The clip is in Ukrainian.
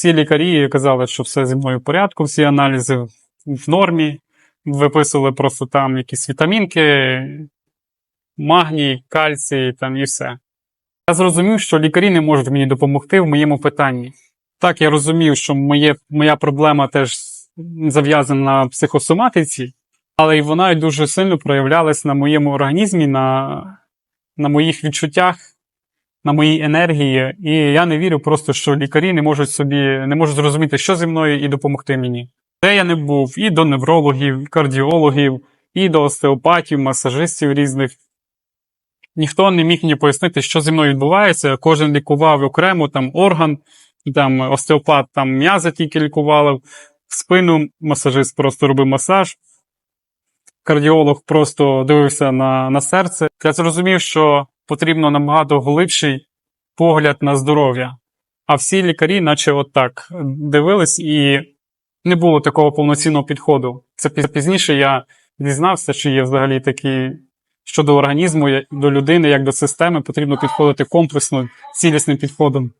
всі лікарі казали, що все зі мною в порядку, всі аналізи в нормі. Виписували просто там якісь вітамінки, магній, кальцій там і все. Я зрозумів, що лікарі не можуть мені допомогти в моєму питанні. Так, я розумів, що моє, моя проблема теж зав'язана на психосоматиці, але і вона дуже сильно проявлялась на моєму організмі, на, на моїх відчуттях, на моїй енергії. І я не вірю просто, що лікарі не можуть собі не можуть зрозуміти, що зі мною, і допомогти мені. Де я не був, і до неврологів, кардіологів, і до остеопатів, масажистів різних. Ніхто не міг мені пояснити, що зі мною відбувається. Кожен лікував окремо там орган, там остеопат там м'язи тільки лікував, спину масажист просто робив масаж. Кардіолог просто дивився на, на серце. Я зрозумів, що потрібно набагато глибший погляд на здоров'я. А всі лікарі, наче отак, дивились, і не було такого повноцінного підходу. Це пізніше я дізнався, що є взагалі такі щодо організму, до людини, як до системи, потрібно підходити комплексно, цілісним підходом.